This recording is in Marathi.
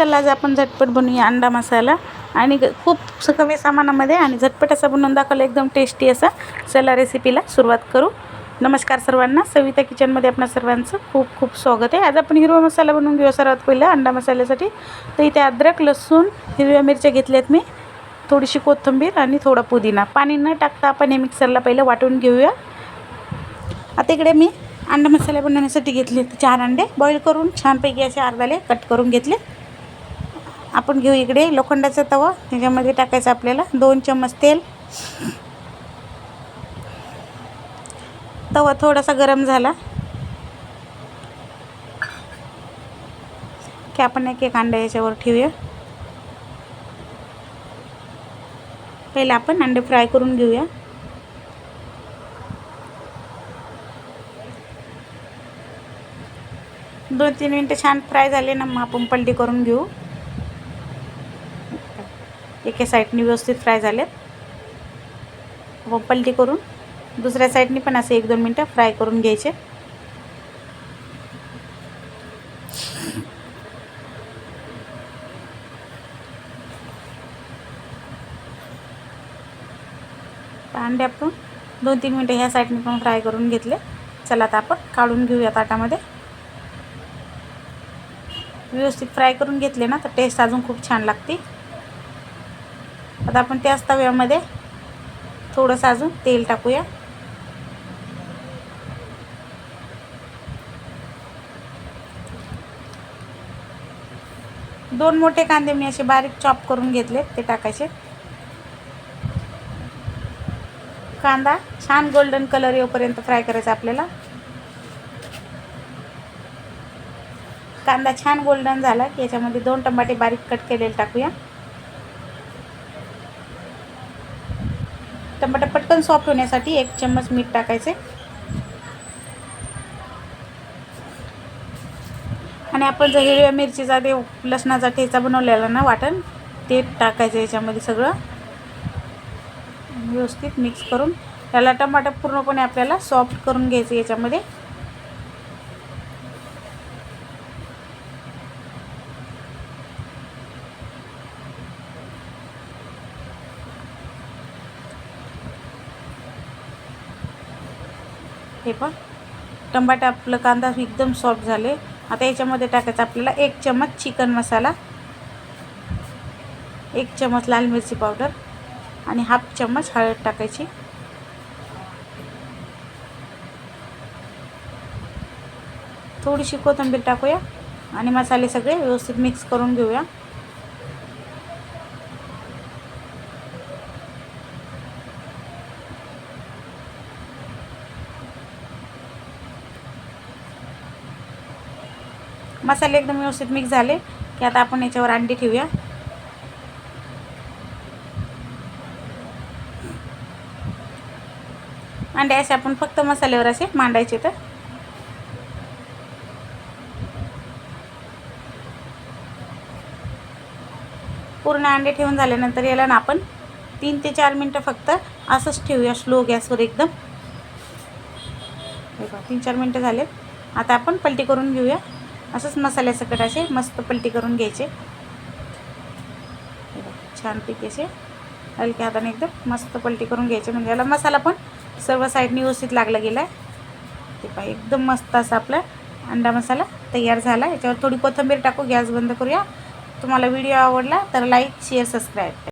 चला आज आपण झटपट बनवूया अंडा मसाला. आणि ग- खूप स- कमी सामानामध्ये आणि झटपट असा बनवून दाखवला एकदम टेस्टी असा. चला रेसिपीला सुरुवात करू. नमस्कार सर्वांना. सविता किचनमध्ये आपणा सर्वांचं खूप खूप स्वागत आहे. आज आपण हिरवा मसाला बनवून घेऊया सर्वात पहिलं अंडा मसाल्यासाठी. तर इथे अद्रक लसूण हिरव्या मिरच्या घेतल्यात मी. थोडीशी कोथिंबीर आणि थोडा पुदिना. पाणी न टाकता आपण हे मिक्सरला पहिलं वाटून घेऊया. आता इकडे मी अंडा मसाला बनवण्यासाठी घेतले चार अंडे. बॉईल करून छानपैकी असे अर्धाले कट करून घेतले आपण घेऊ इकडे लोखंडाचा तवा. त्याच्यामध्ये टाकायचं आपल्याला दोन चम्मच तेल. तवा थोडासा गरम झाला. की आपण एक एक अंडा याच्यावर ठेवूया. पहिला आपण अंडे फ्राय करून घेऊया. दोन तीन मिनटं छान फ्राय झाले ना मग आपण पलटी करून घेऊ. एका साईडनी व्यवस्थित फ्राय झाले व पलटी करून दुसऱ्या साईडनी पण असे एक दोन मिनटं फ्राय करून घ्यायचे. अंडे आपण दोन तीन मिनटं ह्या साईडने पण फ्राय करून घेतले. चला आता आपण काढून घेऊया ताटामध्ये व्यवस्थित फ्राय करून घेतले ना तर टेस्ट अजून खूप छान लागते. आता आपण त्याच तव्यामध्ये थोडंसं अजून तेल टाकूया. दोन मोठे कांदे मी असे बारीक चॉप करून घेतले ते टाकायचे. कांदा छान गोल्डन कलर येऊपर्यंत फ्राय करायचा आपल्याला. कांदा छान गोल्डन झाला की याच्यामध्ये दोन टमाटे बारीक कट केलेले टाकूया. टमाटर पटकन सॉफ्ट होण्यासाठी एक चम्मच मीठ टाकायचे. आणि आपण जर हिरव्या मिरचीचा ते लसणाचा ठेचा बनवलेला ना वाटण ते टाकायचं याच्यामध्ये सगळं. व्यवस्थित मिक्स करून. त्याला टमाटर पूर्णपणे आपल्याला सॉफ्ट करून घ्यायचं याच्यामध्ये. हे पण टमाटा आपलं कांदा एकदम सॉफ्ट झाले. आता याच्यामध्ये टाकायचं आपल्याला एक चम्मच चिकन मसाला एक चम्मच लाल मिरची पावडर आणि हाफ चम्मच हळद टाकायची. थोडीशी कोथिंबीर टाकूया आणि मसाले सगळे व्यवस्थित मिक्स करून घेऊया. मसाले एकदम व्यवस्थित मिक्स झाले की आता आपण याच्यावर अंडी ठेवूया. अंडे असे आपण फक्त मसाल्यावर असे मांडायचे तर. पूर्ण अंडे ठेवून झाल्यानंतर याला ना आपण तीन ते चार मिनटं फक्त असंच ठेवूया स्लो गॅसवर एकदम. तीन चार मिनटं झाले आता आपण पलटी करून घेऊया. असंच मसाल्यासकट असे मस्त पलटी करून घ्यायचे. छानपैकी असे हलक्या हाताने एकदम मस्त पलटी करून घ्यायचे. म्हणजे याला मसाला पण सर्व साईडनी व्यवस्थित लागला गेला आहे ते पहा एकदम मस्त असा आपला अंडा मसाला तयार झाला. याच्यावर थोडी कोथिंबीर टाकू गॅस बंद करूया. तुम्हाला व्हिडिओ आवडला तर लाईक शेअर सबस्क्राईब